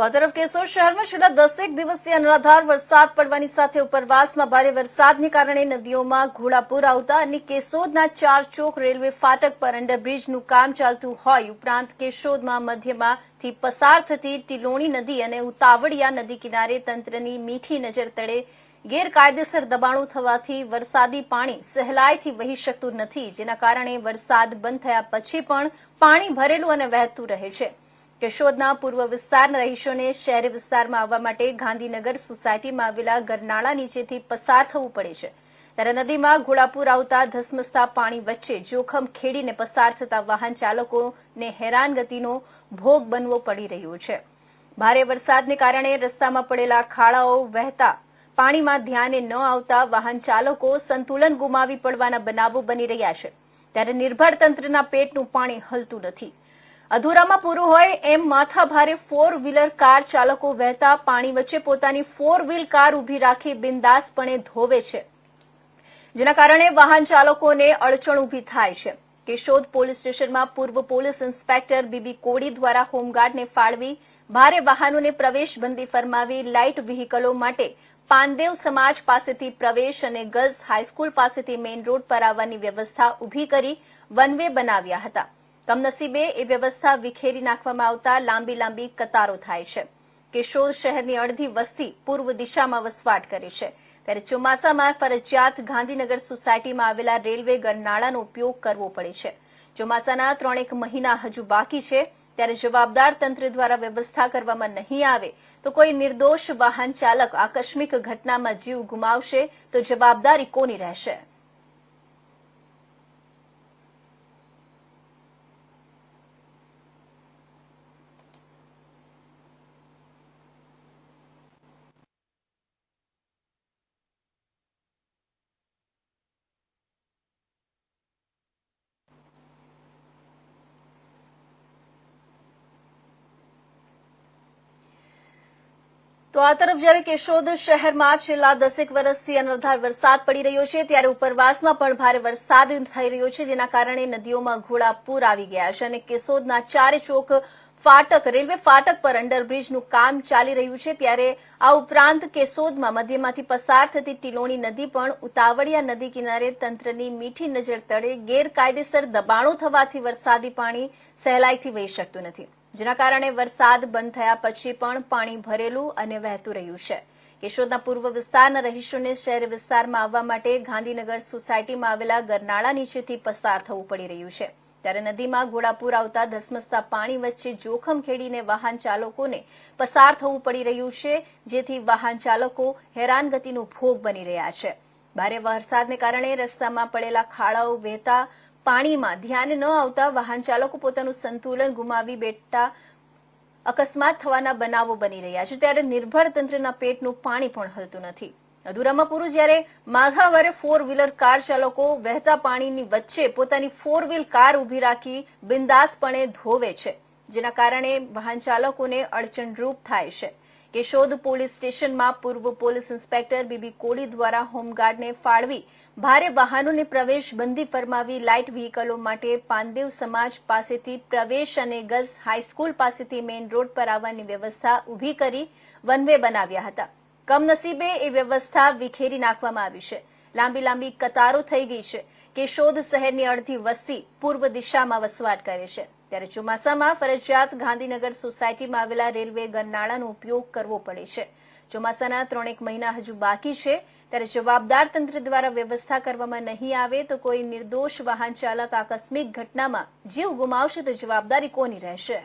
તો આ તરફ કેશોદ શહેરમાં છેલ્લા દસેક દિવસથી અનરાધાર વરસાદ પડવાની સાથે ઉપરવાસમાં ભારે વરસાદને કારણે નદીઓમાં ઘોડાપુર આવતા અને કેશોદના ચાર ચોક રેલવે ફાટક પર અંડરબ્રિજનું કામ ચાલતું હોય ઉપરાંત કેશોદમાં મધ્યમાંથી પસાર થતી તિલોણી નદી અને ઉતાવળિયા નદી કિનારે તંત્રની મીઠી નજર તળે ગેરકાયદેસર દબાણો થવાથી વરસાદી પાણી સહેલાઈથી વહી શકતું નથી, જેના કારણે વરસાદ બંધ થયા પછી પણ પાણી ભરેલું અને વહેતું રહે છે. કેશોદના પૂર્વ વિસ્તારના રહીશોને શહેરી વિસ્તારમાં આવવા માટે ગાંધીનગર સોસાયટીમાં આવેલા ગરનાળા નીચેથી પસાર થવું પડે છે. ત્યારે નદીમાં ઘોડાપુર આવતા ધસમસતા પાણી વચ્ચે જોખમ ખેડીને પસાર થતા વાહન ચાલકોને હેરાનગતિનો ભોગ બનવો પડી રહ્યો છે. ભારે વરસાદને કારણે રસ્તામાં પડેલા ખાડાઓ વહેતા પાણીમાં ધ્યાને ન આવતા વાહન ચાલકો સંતુલન ગુમાવી પડવાના બનાવો બની રહ્યા છે. ત્યારે નિર્ભર તંત્રના પેટનું પાણી હલતું નથી. અધૂરામાં પૂરું હોય એમ માથા ભારે ફોર વ્હીલર કાર ચાલકો વહેતા પાણી વચ્ચે પોતાની ફોર વ્હીલ કાર ઊભી રાખી બિંદાસપણે ધોવે છે. જેના કારણે વાહન ચાલકોને અડચણ ઊભી થાય છે. કેશોદ પોલીસ સ્ટેશનમાં પૂર્વ પોલીસ ઇન્સ્પેક્ટર બીબી કોડી દ્વારા હોમગાર્ડને ફાળવી ભારે વાહનોને પ્રવેશબંધી ફરમાવી લાઇટ વ્હીકલો માટે પાનદેવ સમાજ પાસેથી પ્રવેશ અને ગર્લ્સ હાઈસ્કૂલ પાસેથી મેઇન રોડ પર આવવાની વ્યવસ્થા ઊભી કરી વન વે બનાવ્યા હતા. કમનસીબે એ વ્યવસ્થા વિખેરી નાખવામાં આવતા લાંબી લાંબી કતારો થાય છે. કેશોદ શહેરની અડધી વસ્તી પૂર્વ દિશામાં વસવાટ કરે છે. ત્યારે ચોમાસામાં ફરજિયાત ગાંધીનગર સોસાયટીમાં આવેલા રેલવે ગરનાળાનો ઉપયોગ કરવો પડે છે. ચોમાસાના ત્રણેક મહિના હજુ બાકી છે. ત્યારે જવાબદાર તંત્ર દ્વારા વ્યવસ્થા કરવામાં નહીં આવે તો કોઈ નિર્દોષ વાહન ચાલક આકસ્મિક ઘટનામાં જીવ ગુમાવશે તો જવાબદારી કોની રહેશે? તો આ તરફ જ્યારે કેશોદ શહેરમાં છેલ્લા દસેક વર્ષથી અનરાધાર વરસાદ પડી રહ્યો છે, ત્યારે ઉપરવાસમાં પણ ભારે વરસાદ થઈ રહ્યો છે, જેના કારણે નદીઓમાં ઘોડા પૂર આવી ગયા છે અને કેશોદના ચારે ચોક ફાટક, રેલવે ફાટક પર અંડરબ્રિજનું કામ ચાલી રહ્યું છે. ત્યારે આ ઉપરાંત કેશોદમાં મધ્યમાંથી પસાર થતી ટીલોણી નદી પણ ઉતાવળિયા નદી કિનારે તંત્રની મીઠી નજર તળે ગેરકાયદેસર દબાણો થવાથી વરસાદી પાણી સહેલાઈથી વહી શકતું નથી. જેના કારણે વરસાદ બંધ થયા પછી પણ પાણી ભરેલું અને વહેતું રહ્યું છે. કેશોદના પૂર્વ વિસ્તારના રહીશોને શહેર વિસ્તારમાં આવવા માટે ગાંધીનગર સોસાયટીમાં આવેલા ગરનાળા નીચેથી પસાર થવું પડી રહ્યું છે. ત્યારે નદીમાં ઘોડાપુર આવતા ધસમસતા પાણી વચ્ચે જોખમ ખેડીને વાહન ચાલકોને પસાર થવું પડી રહ્યું છે, જેથી વાહન ચાલકો હેરાનગતિનો ભોગ બની રહ્યા છે. ભારે વરસાદને કારણે રસ્તામાં પડેલા ખાડાઓ વહેતા પાણીમાં ધ્યાન ન આવતા વાહન ચાલકો પોતાનું સંતુલન ગુમાવી બેઠતા અકસ્માત થવાના બનાવો બની રહ્યા છે. ત્યારે નિર્ભર તંત્રના પેટનું પાણી પણ હલતું નથી. અધૂરામાં પૂરું જ્યારે માધાવરે ફોર વ્હીલર કાર ચાલકો વહેતા પાણીની વચ્ચે પોતાની ફોર વ્હીલ કાર ઊભી રાખી બિંદાસપણે ધોવે છે, જેના કારણે વાહન ચાલકોને અડચણરૂપ થાય છે. કેશોદ પોલીસ સ્ટેશનમાં પૂર્વ પોલીસ ઇન્સ્પેક્ટર બીબી કોડી દ્વારા હોમગાર્ડને ફાળવી ભારે વાહનોને પ્રવેશ બંધી ફરમાવી લાઇટ વ્હીકલો માટે પાનદેવ સમાજ પાસેથી પ્રવેશ અને ગર્લ્સ હાઈસ્કૂલ પાસેથી મેઇન રોડ પર આવવાની વ્યવસ્થા ઊભી કરી વન વે બનાવ્યા હતા. કમનસીબે એ વ્યવસ્થા વિખેરી નાખવામાં આવી છે. લાંબી લાંબી કતારો થઈ ગઈ છે કે શોધ શહેરની અડધી વસ્તી પૂર્વ દિશામાં વસવાટ કરે છે. ત્યારે ચોમાસામાં ફરજિયાત ગાંધીનગર સોસાયટીમાં આવેલા રેલવે ગરનાળાનો ઉપયોગ કરવો પડે છે. ચોમાસાના ત્રણેક મહિના હજુ બાકી છે. ત્યારે જવાબદાર તંત્ર દ્વારા વ્યવસ્થા કરવામાં નહીં આવે તો કોઈ નિર્દોષ વાહન ચાલક આકસ્મિક ઘટનામાં જીવ ગુમાવશે તો જવાબદારી કોની રહેશે?